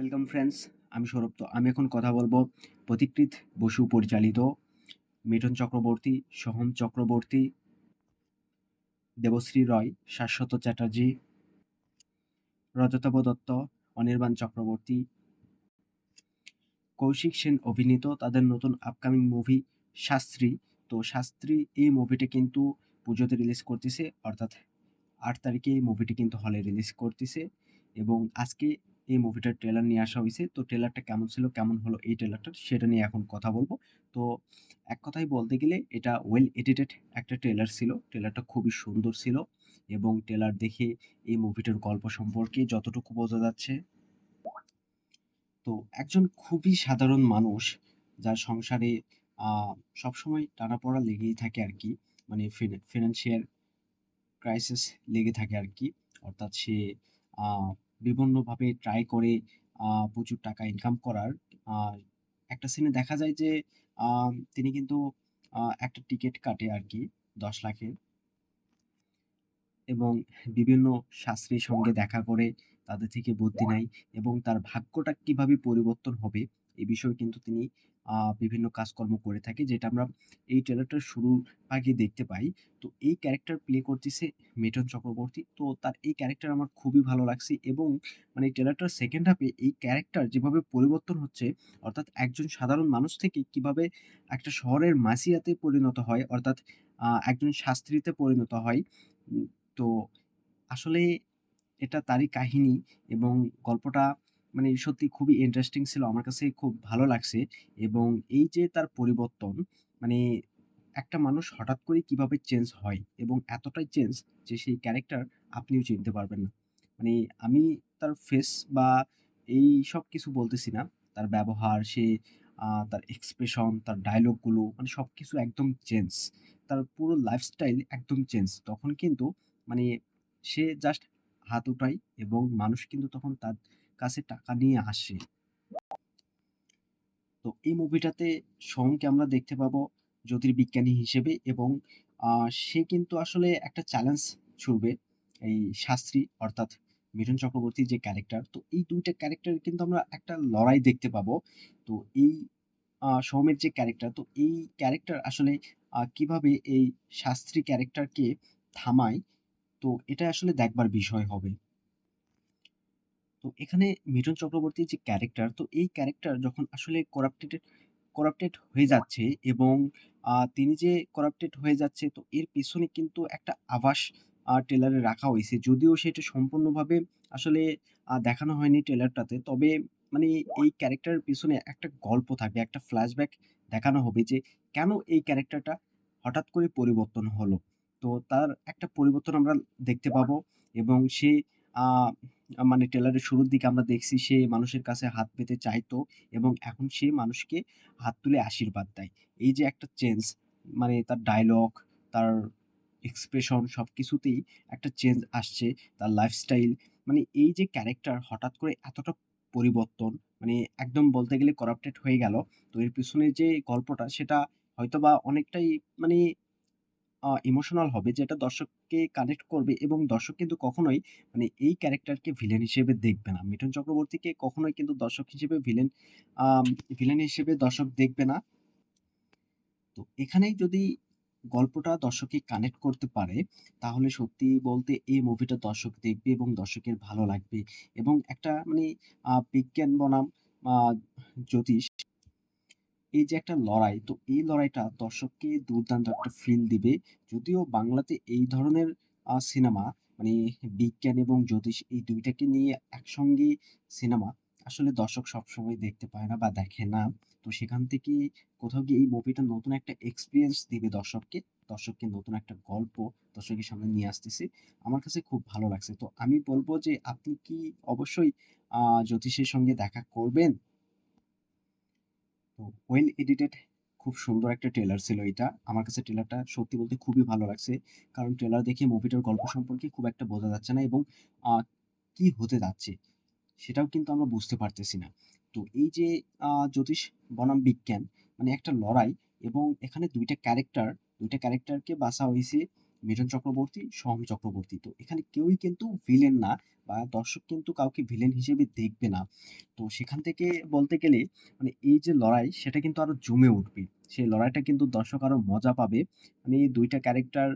Welcome friends আমি সৌরভ তো। আমি এখন কথা বলব প্রতিকৃত বসু পরিচালিত মিঠুন চক্রবর্তী, সোহম চক্রবর্তী, দেবশ্রী রয়, শাশ্বত চ্যাটার্জি রজতাভ দত্ত, অনির্বাণ চক্রবর্তী, কৌশিক সেন অভিনীত তাদের নতুন আপকামিং মুভি শাস্ত্রী। তো শাস্ত্রী এই মুভিটা কিন্তু পুজোতে রিলিজ করতেছে, অর্থাৎ আট তারিখে এই মুভিটি কিন্তু হলে রিলিজ করতেছে এবং আজকে এই মুভিটার ট্রেলার নিয়ে আসা হয়েছে তো ট্রেলারটা কেমন ছিল, কেমন হলো এই ট্রেলারটা সেটা নিয়ে এখন কথা বলব। তো এক কথায় বলতে গেলে এটা ওয়েল এডিটেড একটা ট্রেলার ছিল। ট্রেলারটা খুবই সুন্দর ছিল এবং ট্রেলার দেখে এই মুভিটার গল্প সম্পর্কে যতটুকু বোঝা যাচ্ছে। তো একজন খুবই সাধারণ মানুষ যার সংসারে সবসময় টানাপোড়া লেগেই থাকে আর কি মানে ফিনান্সিয়াল ক্রাইসিস লেগে থাকে আর কি। অর্থাৎ সে বিভিন্নভাবে ট্রাই করে প্রচুর টাকা ইনকাম করার। একটা সিনে দেখা যায় যে তিনি কিন্তু একটা টিকিট কাটে আর কি, দশ লাখের। এবং বিভিন্ন শাস্ত্রীর সঙ্গে দেখা করে তাদের থেকে বুদ্ধি নেয় এবং তার ভাগ্যটা কীভাবে পরিবর্তন হবে এই বিষয়ে কিন্তু তিনি বিভিন্ন কাজকর্ম করে থাকে, যেটা আমরা এই ট্রেলারটার শুরুর আগে দেখতে পাই। তো এই ক্যারেক্টার প্লে করতেছে মিঠুন চক্রবর্তী। তো তার এই ক্যারেক্টার আমার খুবই ভালো লাগছে এবং মানে ট্রেলারটার সেকেন্ড হাফে এই ক্যারেক্টার যেভাবে পরিবর্তন হচ্ছে, অর্থাৎ একজন সাধারণ মানুষ থেকে কীভাবে একটা শহরের মাসিয়াতে পরিণত হয়, অর্থাৎ একজন শাস্ত্রীতে পরিণত হয় তো আসলে এটা তারই কাহিনী এবং গল্পটা মানে সত্যি খুবই ইন্টারেস্টিং ছিল, আমার কাছে খুব ভালো লাগছে। এবং এই যে তার পরিবর্তন মানে একটা মানুষ হঠাৎ করে কীভাবে চেঞ্জ হয় এবং এতটাই চেঞ্জ যে সেই ক্যারেক্টার আপনিও চিনতে পারবেন না। মানে আমি তার ফেস বা এই সব কিছু বলতেছি না। তার ব্যবহার, সে তার এক্সপ্রেশন তার ডায়লগগুলো মানে সব কিছু একদম চেঞ্জ তার পুরো লাইফস্টাইল একদম চেঞ্জ তখন কিন্তু মানে সে জাস্ট হাত উঠায় এবং মানুষ কিন্তু তখন তার কাছে টাকা নিয়ে আসে। তো এই মুভিটাতে সোহমকে আমরা দেখতে পাবো জ্যোতির্বিজ্ঞানী হিসেবে এবং সে কিন্তু আসলে একটা চ্যালেঞ্জ ছুড়বে এই শাস্ত্রী অর্থাৎ মিঠুন চক্রবর্তীর যে ক্যারেক্টার তো এই দুইটা ক্যারেক্টার কিন্তু আমরা একটা লড়াই দেখতে পাবো। তো এই আহ, সোহমের যে ক্যারেক্টার তো এই ক্যারেক্টার আসলে কীভাবে এই শাস্ত্রী ক্যারেক্টারকে থামায় তো এটা আসলে দেখবার বিষয় হবে। তো এখানে মিঠুন চক্রবর্তীর যে ক্যারেক্টার তো এই ক্যারেক্টার যখন আসলে করাপ্টেড করাপ্টেড হয়ে যাচ্ছে এবং তিনি যে করাপ্টেড হয়ে যাচ্ছে, তো এর পেছনে কিন্তু একটা আভাস ট্রেলারে রাখা হয়েছে। যদিও সেটা সম্পূর্ণভাবে আসলে দেখানো হয়নি ট্রেলারটাতে তবে মানে এই ক্যারেক্টারের পিছনে একটা গল্প থাকবে, একটা ফ্ল্যাশব্যাক দেখানো হবে যে কেন এই ক্যারেক্টারটা হঠাৎ করে পরিবর্তন হলো। তো তার একটা পরিবর্তন আমরা দেখতে পাবো এবং সে মানে ট্রেলারের শুরুর দিকে আমরা দেখছি সে মানুষের কাছে হাত পেতে চাইতো এবং এখন সে মানুষকে হাত তুলে আশীর্বাদ দেয়। এই যে একটা চেঞ্জ মানে তার ডায়লগ তার এক্সপ্রেশন সব কিছুতেই একটা চেঞ্জ আসছে তার লাইফস্টাইল মানে এই যে ক্যারেক্টার হঠাৎ করে এতটা পরিবর্তন মানে একদম বলতে গেলে করাপ্টেড হয়ে গেল। তো এর পিছনে যে গল্পটা সেটা হয়তোবা অনেকটাই মানে ইমোশনাল হবে যেটা দর্শককে কানেক্ট করবে এবং দর্শক কিন্তু কখনোই মানে এই ক্যারেক্টারকে ভিলেন হিসেবে দেখবে না। মিঠুন চক্রবর্তীকে কখনোই কিন্তু দর্শক হিসেবে ভিলেন ভিলেন হিসেবে দর্শক দেখবে না। তো এখানেই যদি গল্পটা দর্শককে কানেক্ট করতে পারে, তাহলে সত্যি বলতে এই মুভিটা দর্শক দেখবে এবং দর্শকের ভালো লাগবে এবং একটা মানে বিজ্ঞান বনাম জ্যোতিষ এই যে একটা লড়াই, তো এই লড়াইটা দর্শককে দুর্দান্ত একটা ফিল দিবে। যদিও বাংলাতে এই ধরনের সিনেমা মানে বিজ্ঞান এবং জ্যোতিষ এই দুইটাকে নিয়ে একসঙ্গে সিনেমা আসলে দর্শক সবসময় দেখতে পায় না বা দেখে না। তো সেখান থেকে কোথাও গিয়ে এই মুভিটা নতুন একটা এক্সপিরিয়েন্স দিবে দর্শককে। দর্শককে নতুন একটা গল্প দর্শকের সামনে নিয়ে আসতেছে। আমার কাছে খুব ভালো লাগছে। তো আমি বলব যে আপনি কি অবশ্যই জ্যোতিষের সঙ্গে দেখা করবেন? তো ওয়েল এডিটেড খুব সুন্দর একটা ট্রেলার ছিল এটা। আমার কাছে ট্রেলারটা সত্যি বলতে খুবই ভালো লাগছে। কারণ ট্রেলার দেখে মুভিটার গল্প সম্পর্কে খুব একটা বোঝা যাচ্ছে না এবং কি হতে যাচ্ছে সেটাও কিন্তু আমরা বুঝতে পারতেছি না। তো এই যে জ্যোতিষ বনাম বিজ্ঞান মানে একটা লড়াই এবং এখানে দুইটা ক্যারেক্টার দুইটা ক্যারেক্টারকে বাসা হয়েছে মিঠুন চক্রবর্তী, সোহম চক্রবর্তী। তো এখানে কেউই কিন্তু ভিলেন না বা দর্শক কিন্তু কাউকে ভিলেন হিসেবে দেখবে না। তো সেখান থেকে বলতে গেলে মানে এই যে লড়াই সেটা কিন্তু আরও জমে উঠবে। সেই লড়াইটা কিন্তু দর্শক আরও মজা পাবে। মানে এই দুইটা ক্যারেক্টার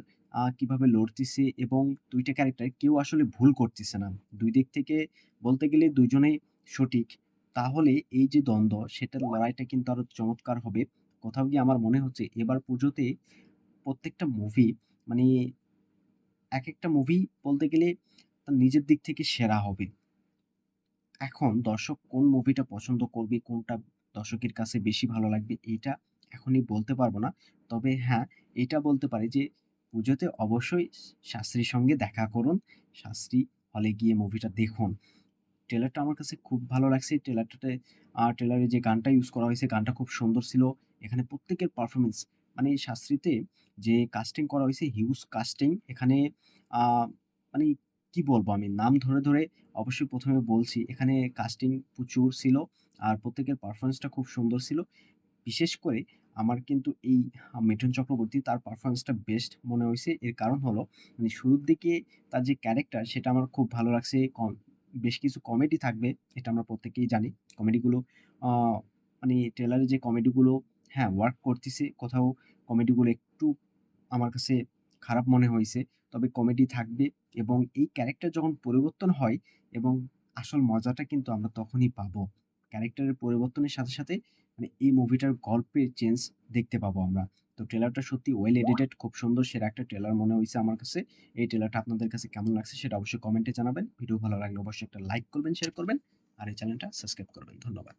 কীভাবে লড়তেছে এবং দুইটা ক্যারেক্টার কেউ আসলে ভুল করতেছে না। দুই দিক থেকে বলতে গেলে ২ জনেই সঠিক। তাহলে এই যে দ্বন্দ্ব সেটার লড়াইটা কিন্তু আরও চমৎকার হবে। কোথাও গিয়ে আমার মনে হচ্ছে এবার পুজোতে প্রত্যেকটা মুভি মানে এক একটা মুভি বলতে গেলে তার নিজের দিক থেকে সেরা হবে। এখন দর্শক কোন মুভিটা পছন্দ করবে, কোনটা দর্শকের কাছে বেশি ভালো লাগবে এইটা এখনই বলতে পারব না। তবে হ্যাঁ, এটা বলতে পারি যে পুজোতে অবশ্যই শাস্ত্রীর সঙ্গে দেখা করুন। শাস্ত্রী হলে গিয়ে মুভিটা দেখুন। ট্রেলারটা আমার কাছে খুব ভালো লাগছে। ট্রেলারটাতে আ ট্রেলারে যে গানটা ইউজ করা হয়েছে গানটা খুব সুন্দর ছিল। এখানে প্রত্যেকের পারফরম্যান্স মানে শাস্ত্রীতে যে কাস্টিং করা হয়েছে হিউজ কাস্টিং এখানে মানে কি বলব আমি নাম ধরে, ধরে অবশ্যই প্রথমে বলছি এখানে কাস্টিং প্রচুর ছিল। আর প্রত্যেকের পারফরমেন্সটা খুব সুন্দর ছিল। বিশেষ করে আমার কিন্তু এই মিঠুন চক্রবর্তী তার পারফরমেন্সটা বেস্ট মনে হয়েছে এর কারণ হলো মানে শুরুর দিকে তার যে ক্যারেক্টার সেটা আমার খুব ভালো লাগছে। কম বেশ কিছু কমেডি থাকবে। এটা আমরা প্রত্যেকেই জানি। কমেডিগুলো মানে ট্রেলারে যে কমেডিগুলো হ্যাঁ, ওয়ার্ক করতিছে। কোথাও কমেডিগুলো একটু আমার কাছে খারাপ মনে হয়েছে তবে কমেডি থাকবে এবং এই ক্যারেক্টার যখন পরিবর্তন হয় এবং আসল মজাটা কিন্তু আমরা তখনই পাবো। ক্যারেক্টারের পরিবর্তনের সাথে, সাথে মানে এই মুভিটার গল্পের চেঞ্জ দেখতে পাবো আমরা। তো ট্রেলারটা সত্যি ওয়েল এডিটেড খুব সুন্দর সেরা একটা ট্রেলার মনে হয়েছে আমার কাছে। এই ট্রেলারটা আপনাদের কাছে কেমন লাগছে সেটা অবশ্যই কমেন্টে জানাবেন। ভিডিও ভালো লাগলে অবশ্যই একটা লাইক করবেন, শেয়ার করবেন। আর এই চ্যানেলটা সাবস্ক্রাইব করবেন। ধন্যবাদ।